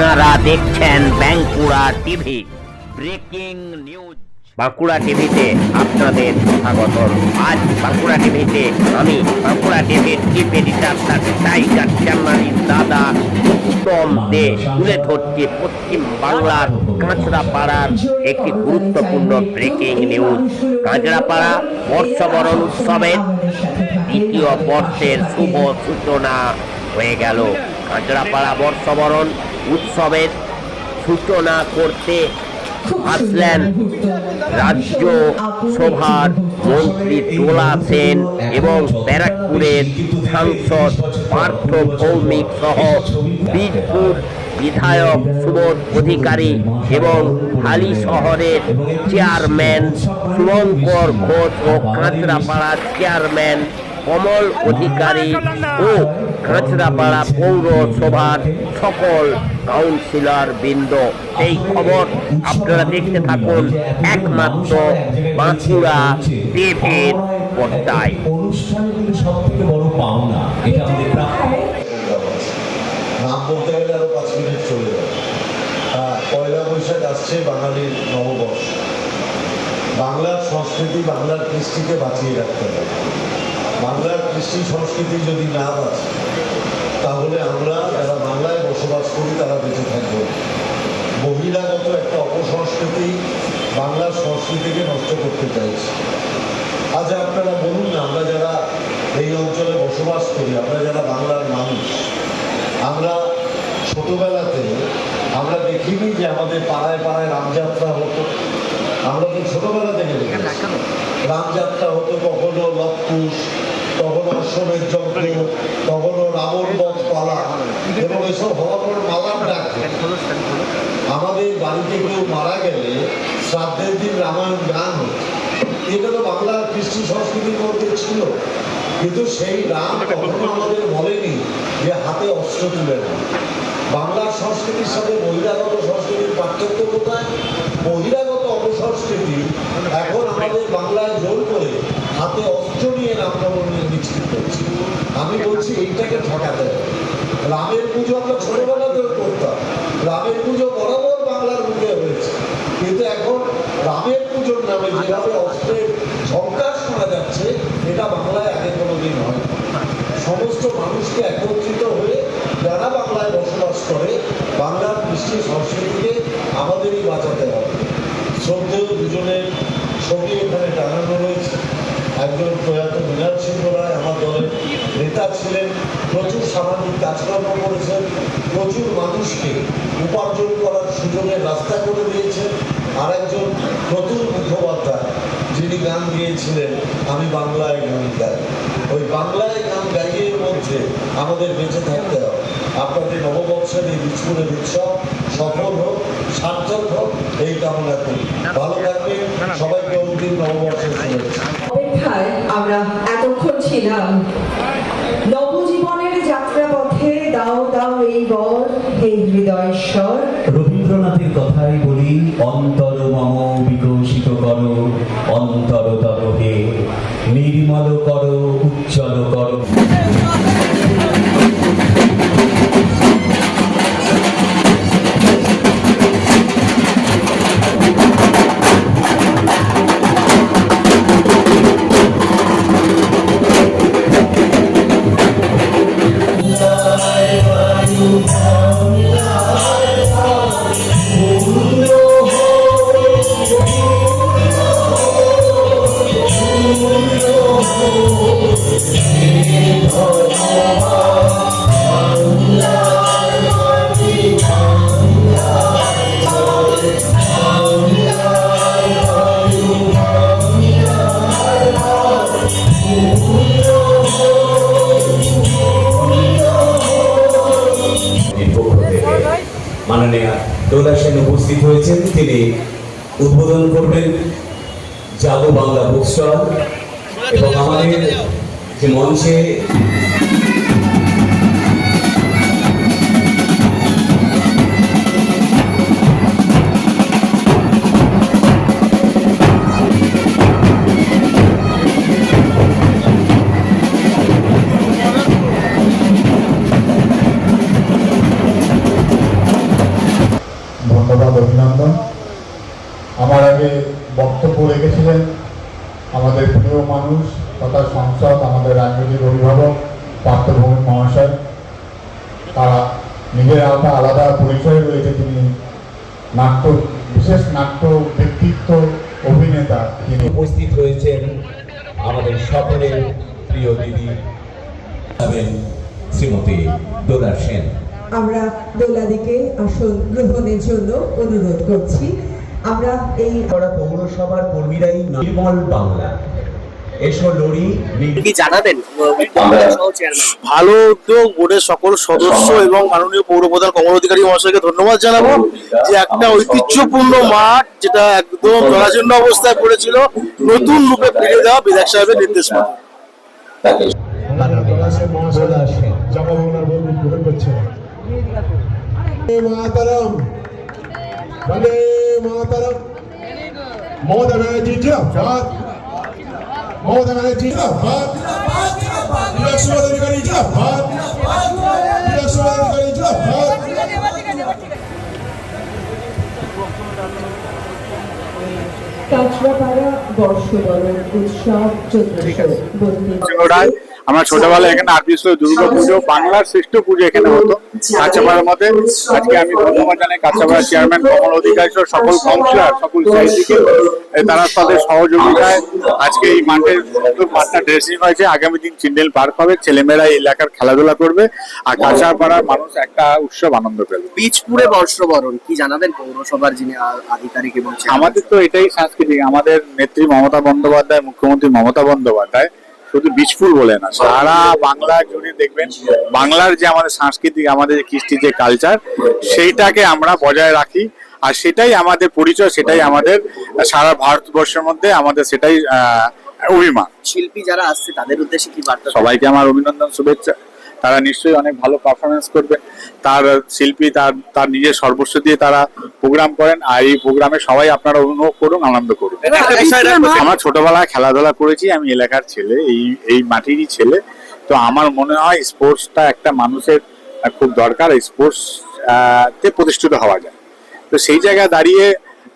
আপনারা দেখছেন Bankura TV, breaking news. Bankura টিভিতে আপনাদের স্বাগত। আজ বাঁকুড়া টিভিতে আমি, বাঁকুড়া টিভির চিফ এডিটর টাইগার জার্নালিস্ট দাদা উত্তম দে তুলে ধরছি পশ্চিম বাংলার কাঁচরাপাড়ার একটি গুরুত্বপূর্ণ ব্রেকিং নিউজ। কাঁচরাপাড়া বর্ষবরণ উৎসবের দ্বিতীয় বর্ষের শুভ সূচনা হয়ে গেল। কাঁচরাপাড়া বর্ষবরণ উৎসবের সূচনা করতে আসলেন রাজ্য সভার মন্ত্রী তোলা সেন এবং ব্যারাকপুরের সাংসদ পার্থ ভৌমিক সহ বীরপুর বিধায়ক সুবোধ অধিকারী এবং হালি শহরের চেয়ারম্যান শুভঙ্কর ঘোষ ও কাঁচরাপাড়ার চেয়ারম্যান কমল অধিকারী ও কাঁচরাপাড়া পৌরসভার সকল কাউন্সিলর বৃন্দ, এই খবর আপনারা দেখতে থাকুন একমাত্র বাঁকুড়া টিভির পর্দায়। নাম বলতে গেলে আরও পাঁচ মিনিট চলে পয়লা বৈশাখ আসছে বাঙালির নববর্ষ। বাংলার সংস্কৃতি, বাংলার কৃষ্টিকে বাঁচিয়ে রাখতে হবে। বাংলার কৃষ্টি সংস্কৃতি যদি না বাঁচে তাহলে আমরা যারা বাংলায় বসবাস করি তারা বেঁচে থাকব না। বহিরাগত একটা অপসংস্কৃতি বাংলার সংস্কৃতিকে নষ্ট করতে চাইছে আজ আপনারা বলুন না আমরা যারা এই অঞ্চলে বসবাস করি আমরা যারা বাংলার মানুষ আমরা ছোটবেলাতে আমরা দেখিনি যে আমাদের পাড়ায় পাড়ায় রামযাত্রা হতো আমরা তো ছোটবেলা থেকে দেখেছি। রামযাত্রা হতো কখনো লক্ষুষ অশ্বমেধ যজ্ঞ কখনো রাবণ বধ পালা এবং এসব হওয়ার পর মালার ডাক। আমাদের বাড়িতে কেউ মারা গেলে শ্রাদ্ধের দিন রামায়ণ গান হতো এটা তো বাংলার কৃষ্টি সংস্কৃতির মধ্যে ছিল। কিন্তু সেই রাম কখনো আমাদের বলেনি যে হাতে অস্ত্র তুলে না বাংলার সংস্কৃতির সাথে বহিরাগত সংস্কৃতির পার্থক্য কোথায়? বহিরাগত অপসংস্কৃতি এখন আমাদের বাংলায় জোর হাতে অস্ত্র নিয়ে রামনবমী মিছিল করছে। আমি বলছি, এইটাকে ঠকাতে রামের পুজো আমরা ছোটবেলাতেও করতাম। রামের পুজো বরাবর বাংলার মুখে হয়েছে। কিন্তু এখন রামের পুজোর নামে যেভাবে অস্ত্রের ঝঙ্কার শোনা যাচ্ছে, এটা বাংলায় আগে কোনোদিন হয়। সমস্ত মানুষকে একত্রিত হয়ে যারা বাংলায় বসবাস করে, বাংলার কৃষ্টি সংস্কৃতিকে আমাদেরই বাঁচাতে হবে। শ্রদ্ধেয় দুজনের ছবি এখানে টাঙানো রয়েছে। একজন প্রয়াত মৃণাল সিংহ রায় আমার দলের নেতা ছিলেন। প্রচুর সামাজিক কাজকর্ম করেছেন। প্রচুর মানুষকে উপার্জন করার সুযোগের রাস্তা করে দিয়েছেন। আর একজন প্রতুল মুখোপাধ্যায়, যিনি গান গিয়েছিলেন, আমি বাংলায় গান গাই। ওই বাংলায় গান গাইয়ের মধ্যে আমাদের বেঁচে থাকতে হবে। আপনাদের নববর্ষের এই বিস্ফোরের উৎসব সফল হোক, সার্থক হোক, এই কামনা করি। ভালো থাকবেন। সবাইকে অন্তিম নববর্ষের শুভেচ্ছা। অপেক্ষায় আমরা এতক্ষণ ছিলাম। নবজীবনের যাত্রাপথে দাও দাও এই বর, হে হৃদয়েশ্বর। রবীন্দ্রনাথের কথাই বলি, অন্তর মম বিকশিত কর, অন্তর তরহে নির্মল কর, উজ্জ্বল করো। মাননীয় দোলা সেন উপস্থিত হয়েছেন। তিনি উদ্বোধন করবেন যাব বাংলা বুক স্টল এবং আমাদের যে মঞ্চে সাংসদ আমাদের রাজনৈতিক অভিভাবক পার্থভূমি মহাশয় তারা নিজের আলাদা আলাদা পরিচয় রয়েছে তিনি নাট্য বিশেষ নাট্য ব্যক্তিত্ব অভিনেতা তিনি। উপস্থিত হয়েছেন আমাদের সকলের প্রিয় দিদি হবেন শ্রীমতী দোলা সেন। আমরা দোলাদিকে আসন গ্রহণের জন্য অনুরোধ করছি। আমরা এই করা পৌরসভার কর্মীরাই নির্মল বাংলা। ভালো উদ্যোগ বোর্ডের সকল সদস্য এবং মাননীয় পৌরপ্রধান কমল অধিকারী মহাশয়কে ধন্যবাদ জানাব যে একটা ঐতিহ্যপূর্ণ মাঠ যেটা একদম জরাজীর্ণ অবস্থায় পড়েছিল নতুন রূপে ফিরে দেওয়া বিধায়ক সাহেবের নির্দেশ মাতারাম। মাতারাম। মমতা ব্যানার্জি মমতা ব্যানার্জি জিন্দাবাদ বিরাশি অধিকারী জিন্দাবাদ বিরাশি অধিকারী জিন্দাবাদ কাঁচরাপাড়া বর্ষবরণ উৎসব চতুর্থ বত্রিশ আমরা ছোটবেলায় এখানে আরবি স্কুলে দুর্গা পুজো বাংলার শ্রেষ্ঠ পুজো এখানে হতো। কাঁচাপাড়ার মধ্যে। আজকে আমি ধন্যবাদ জানাই কাঁচাপাড়ার চেয়ারম্যান কমল অধিকারী সহ সকল কাউন্সিলর সকল সাহিত্যিকে তারা তাদের সহযোগিতায় আজকে এই মাঠের মাঠটা ড্রেসিং হয়েছে। আগামী দিন চিন্ডেল পার্ক হবে। ছেলেমেয়েরা এই এলাকার খেলাধুলা করবে। আর কাঁচাপাড়ার মানুষ একটা উৎসব আনন্দ পেবে বীজপুরে বর্ষবরণ কি জানাবেন পৌরসভার যিনি আধিকারিক এবং আমাদের তো এটাই সাংস্কৃতিক। আমাদের নেত্রী মমতা বন্দ্যোপাধ্যায় মুখ্যমন্ত্রী মমতা বন্দ্যোপাধ্যায় শুধু বিচফুল বলে না সারা বাংলা জুড়ে দেখবেন বাংলার যে আমাদের সাংস্কৃতিক আমাদের যে কৃষ্টি যে কালচার সেইটাকে আমরা বজায় রাখি। আর সেটাই আমাদের পরিচয় সেটাই আমাদের সারা ভারতবর্ষের মধ্যে আমাদের সেটাই আহ, অভিমান। শিল্পী যারা আসছে তাদের উদ্দেশ্যে কি বার্তা সবাইকে আমার অভিনন্দন শুভেচ্ছা। তারা নিশ্চয়ই অনেক ভালো পারফরমেন্স করবে। তার শিল্পী তার তার নিজের সর্বস্ব দিয়ে তারা প্রোগ্রাম করেন আর এই প্রোগ্রামে সবাই আপনারা অনুভব করুন আনন্দ করুন। আমার ছোটবেলায় খেলাধুলা করেছি আমি এলাকার ছেলে এই এই মাটিরই ছেলে। তো আমার মনে হয় স্পোর্টসটা একটা মানুষের খুব দরকার স্পোর্টস তে প্রতিষ্ঠিত হওয়া যায়। তো সেই জায়গায় দাঁড়িয়ে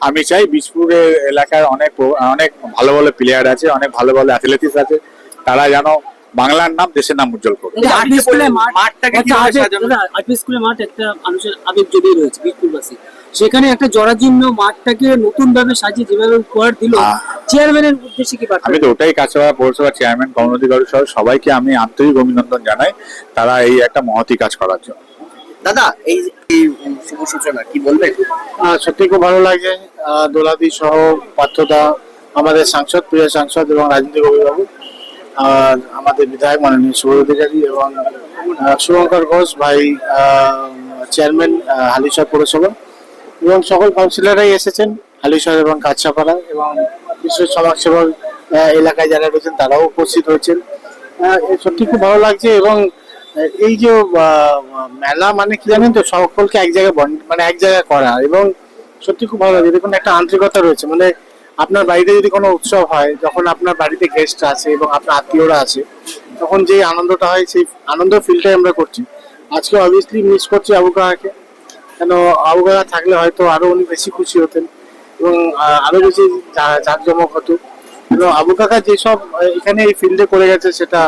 আমি চাই বীজপুরের এলাকার অনেক অনেক ভালো ভালো প্লেয়ার আছে অনেক ভালো ভালো অ্যাথলেটিক্স আছে। তারা যেন বাংলার নাম দেশের নাম উজ্জ্বল করবে আর্মি স্কুলে মাঠটাকে আরপি স্কুলের মাঠ একটা মানুষের আবেগ জড়িয়ে রয়েছে বীজপুরবাসী সেখানে একটা জরাজীর্ণ মাঠটাকে নতুন ভাবে সাজিয়ে যেভাবে উপহার দিল চেয়ারম্যানের উদ্দেশ্যে কি বার্তা? আমি তো ওটাই কাছাড়া পৌরসভা চেয়ারম্যান কমল অধিকারী সহ সবাইকে আমি আন্তরিক অভিনন্দন জানাই তারা এই একটা মহতি কাজ করার জন্য। দাদা এই শুভ সূচনা কি বলবেন? সত্যি খুব ভালো লাগে। আহ, দোলাদি সহ পার্থদা আমাদের সাংসদ প্রিয় সাংসদ এবং রাজনৈতিক অভিভাবক। আমাদের বিধায়ক মাননীয় শুভ অধিকারী এবং শুভঙ্কর ঘোষ, ভাই চেয়ারম্যান হালিশহর পৌরসভা। এবং সকল কাউন্সিলররাই এসেছেন, হালিশহর এবং কাছাপাড়া এবং বিশেষ সমাজসেবক এলাকায় যারা রয়েছেন, তারাও উপস্থিত হয়েছেন। সত্যি খুব ভালো লাগছে এবং এই যে মেলা মানে কি জানেন তো, সকলকে এক জায়গায় মানে এক জায়গায় করা। এবং সত্যি খুব ভালো লাগে দেখুন, একটা আন্তরিকতা রয়েছে। মানে আপনার বাড়িতে যদি কোনো উৎসব হয় যখন আপনার বাড়িতে গেস্ট আছে এবং আপনার আত্মীয়রা আছে তখন যে আনন্দটা হয় সেই আনন্দ ফিলটাই আমরা করছি। আজকে অবভিয়াসলি মিস করছি আবু কাকাকে। কেন আবু কাকা থাকলে হয়তো আরও উনি বেশি খুশি হতেন এবং আহ, আরও বেশি জাঁকজমক হতো। কিন্তু আবু কাকা যেসব এখানে এই ফিল্ডে করে গেছে সেটা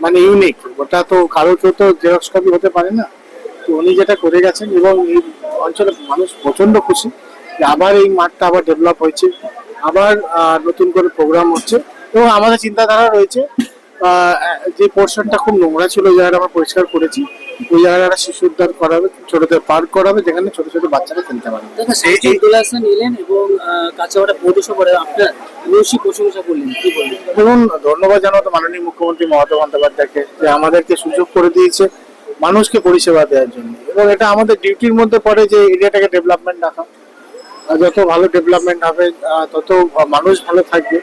মানে ইউনিক ওটা তো কারও কেউ তো জেরক্স কপি হতে পারে না। তো উনি যেটা করে গেছেন এবং এই অঞ্চলের মানুষ প্রচণ্ড খুশি যে আবার এই মাঠটা আবার ডেভেলপ হয়েছে। আবার নতুন করে প্রোগ্রাম হচ্ছে। এবং আমাদের চিন্তাধারা রয়েছে যে পোর্শনটা খুব নোংরা ছিল ওই জায়গাটা আমরা পরিষ্কার করেছি। ওই জায়গাটা একটা শিশু উদ্ধার করাবে ছোটদের পার্ক করাবে যেখানে ছোট ছোট বাচ্চারা খেলতে পারবে। হাসান এবং কাঁচাপাড়া পৌরসভার আপনার প্রশংসা করলেন কি বলবেন? দেখুন ধন্যবাদ জানাতো মাননীয় মুখ্যমন্ত্রী মমতা বন্দ্যোপাধ্যায়কে যে আমাদেরকে সুযোগ করে দিয়েছে মানুষকে পরিষেবা দেওয়ার জন্য। এবং এটা আমাদের ডিউটির মধ্যে পড়ে যে এরিয়াটাকে ডেভেলপমেন্ট রাখা। যত ভালো ডেভেলপমেন্ট হবে তত মানুষ ভালো থাকবে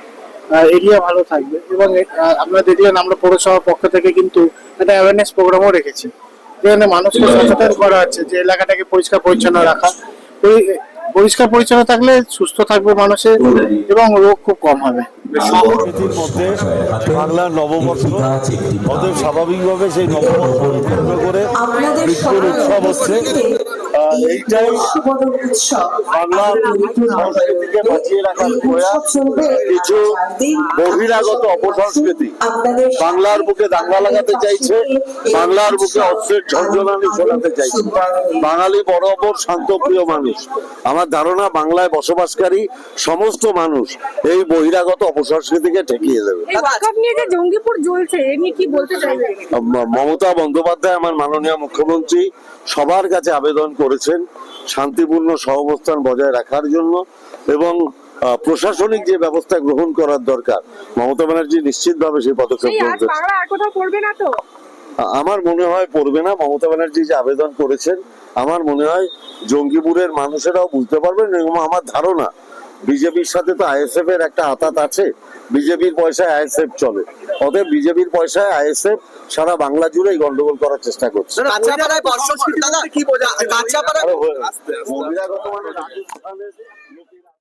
এরিয়া ভালো থাকবে। এবং আপনারা দেখলেন আমরা পৌরসভার পক্ষ থেকে কিন্তু একটা অ্যাওয়ারনেস প্রোগ্রামও রেখেছি। যেখানে মানুষকে সচেতন করা হচ্ছে যে এলাকাটাকে পরিষ্কার পরিচ্ছন্ন রাখা। পরি- পরিষ্কার পরিচ্ছন্ন থাকলে সুস্থ থাকবে মানুষের এবং রোগ খুব কম হবে। সংস্কৃতির মধ্যে বাংলার নববর্ষ অতএব স্বাভাবিকভাবে সেই নববর্ষ কেন্দ্র করে আপনাদের উৎসব হচ্ছে। সংস্কৃতিকে বাঁচিয়ে রাখার প্রয়াস কিছু বহিরাগত অপসংস্কৃতি বাংলার বুকে দাঙ্গা লাগাতে চাইছে বাংলার বুকে অস্ত্রের ঝঞ্ঝনানি শোনাতে চাইছে। বাঙালি বরাবর শান্তপ্রিয় মানুষ। আমার ধারণা বাংলায় বসবাসকারী সমস্ত মানুষ এই বহিরাগত অপসংস্কৃতিকে ঠেকিয়ে দেবে। মমতা বন্দ্যোপাধ্যায় আমার মাননীয় মুখ্যমন্ত্রী সবার কাছে আবেদন করেছেন শান্তিপূর্ণ সহাবস্থান বজায় রাখার জন্য এবং প্রশাসনিক যে ব্যবস্থা গ্রহণ করার দরকার মমতা ব্যানার্জি নিশ্চিতভাবে সেই পদক্ষেপ গ্রহণ করছে করছেন। আমার মনে হয় পড়বে না মমতা ব্যানার্জি যে আবেদন করেছেন আমার মনে হয় জঙ্গিপুরের মানুষেরাও বুঝতে পারবেন এবং আমার ধারণা বিজেপির সাথে তো আইএসএফ এর একটা আতাত আছে। বিজেপির পয়সায় আইএসএফ চলে। অতএব বিজেপির পয়সায় আইএসএফ সারা বাংলা জুড়েই গন্ডগোল করার চেষ্টা করছে। কি বোঝা